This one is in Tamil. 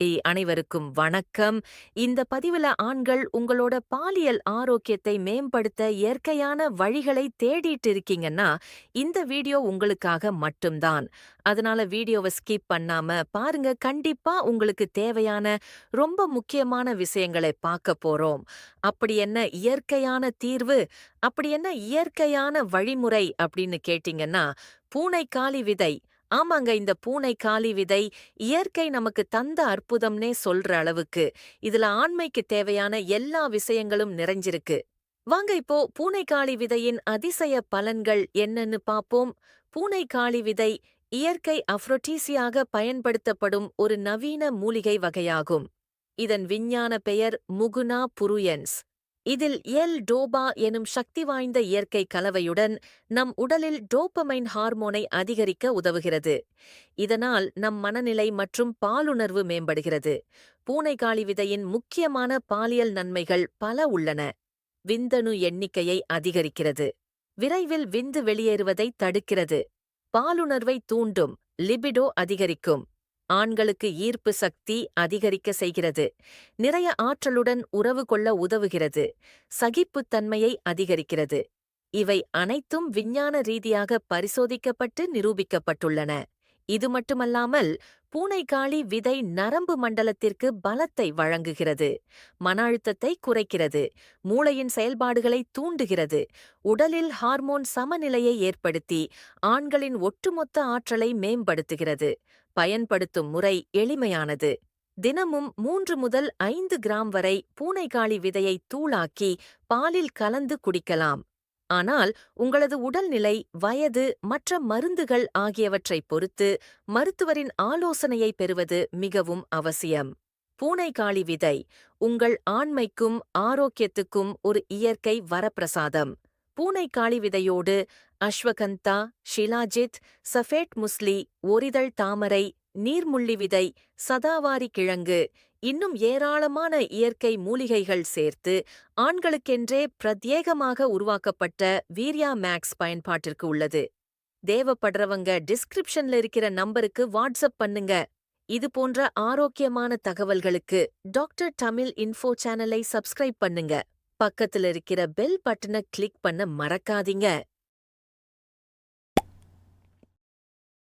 ஏய், அனைவருக்கும் வணக்கம். இந்த பதிவுல ஆண்கள் உங்களோட பாலியல் ஆரோக்கியத்தை மேம்படுத்த இயற்கையான வழிகளை தேடிட்டு இருக்கீங்கன்னா இந்த வீடியோ உங்களுக்காக மட்டும்தான். அதனால வீடியோவை ஸ்கிப் பண்ணாம பாருங்க. கண்டிப்பா உங்களுக்கு தேவையான ரொம்ப முக்கியமான விஷயங்களை பார்க்க போறோம். அப்படி என்ன இயற்கையான தீர்வு அப்படி என்ன இயற்கையான வழிமுறை அப்படின்னு கேட்டீங்கன்னா பூனைக்காலி விதை ஆமாங்க இந்த பூனை காலி விதை இயற்கை நமக்கு தந்த அற்புதம்னே சொல்ற அளவுக்கு. இதுல ஆண்மைக்கு தேவையான எல்லா விஷயங்களும் நிறைஞ்சிருக்கு. வாங்க இப்போ பூனைக்காளி விதையின் அதிசய பலன்கள் என்னன்னு பாப்போம். பூனைக்காளி விதை இயற்கை அஃப்ரோட்டீசியாக பயன்படுத்தப்படும் ஒரு நவீன மூலிகை வகையாகும். இதன் விஞ்ஞான பெயர் முகுனா புருயன்ஸ். இதில் எல் டோபா எனும் சக்தி வாய்ந்த இயற்கை கலவையுடன் நம் உடலில் டோப்பமைன் ஹார்மோனை அதிகரிக்க உதவுகிறது. இதனால் நம் மனநிலை மற்றும் பாலுணர்வு மேம்படுகிறது. பூனைகாளி விதையின் முக்கியமான பாலியல் நன்மைகள் பல உள்ளன. விந்தணு எண்ணிக்கையை அதிகரிக்கிறது. விரைவில் விந்து வெளியேறுவதை தடுக்கிறது. பாலுணர்வை தூண்டும் லிபிடோ அதிகரிக்கும். ஆண்களுக்கு ஈர்ப்பு சக்தி அதிகரிக்க செய்கிறது. நிறைய ஆற்றலுடன் உறவு கொள்ள உதவுகிறது. சகிப்புத்தன்மையை அதிகரிக்கிறது. இவை அனைத்தும் விஞ்ஞான ரீதியாக பரிசோதிக்கப்பட்டு நிரூபிக்கப்பட்டுள்ளன. இது மட்டுமல்லாமல் பூனைக்காளி விதை நரம்பு மண்டலத்திற்கு பலத்தை வழங்குகிறது. மன அழுத்தத்தை குறைக்கிறது. மூளையின் செயல்பாடுகளை தூண்டுகிறது. உடலில் ஹார்மோன் சமநிலையை ஏற்படுத்தி ஆண்களின் ஒட்டுமொத்த ஆற்றலை மேம்படுத்துகிறது. பயன்படுத்தும் முறை எளிமையானது. தினமும் மூன்று முதல் ஐந்து கிராம் வரை பூனைக்காளி விதையை தூளாக்கி பாலில் கலந்து குடிக்கலாம். ஆனால் உங்களது உடல்நிலை வயது மற்ற மருந்துகள் ஆகியவற்றைப் பொறுத்து மருத்துவரின் ஆலோசனையை பெறுவது மிகவும் அவசியம். பூனைக்காளி விதை உங்கள் ஆண்மைக்கும் ஆரோக்கியத்துக்கும் ஒரு இயற்கை வரப்பிரசாதம். பூனைக்காளி விதையோடு அஸ்வகந்தா ஷிலாஜித் சஃபேட் முஸ்லி ஒரிதழ் தாமரை நீர்முள்ளி விதை சதாவாரி கிழங்கு இன்னும் ஏராளமான இயற்கை மூலிகைகள் சேர்த்து ஆண்களுக்கென்றே பிரத்யேகமாக உருவாக்கப்பட்ட வீரியா மேக்ஸ் பயன்பாட்டிற்கு உள்ளது. தேவப்படுறவங்க டிஸ்கிரிப்ஷன்ல இருக்கிற நம்பருக்கு வாட்ஸ்அப் பண்ணுங்க. இது போன்ற ஆரோக்கியமான தகவல்களுக்கு டாக்டர் தமிழ் இன்ஃபோ சேனலை சப்ஸ்கிரைப் பண்ணுங்க. பக்கத்துல இருக்கிற பெல் பட்டனை கிளிக் பண்ண மறக்காதீங்க.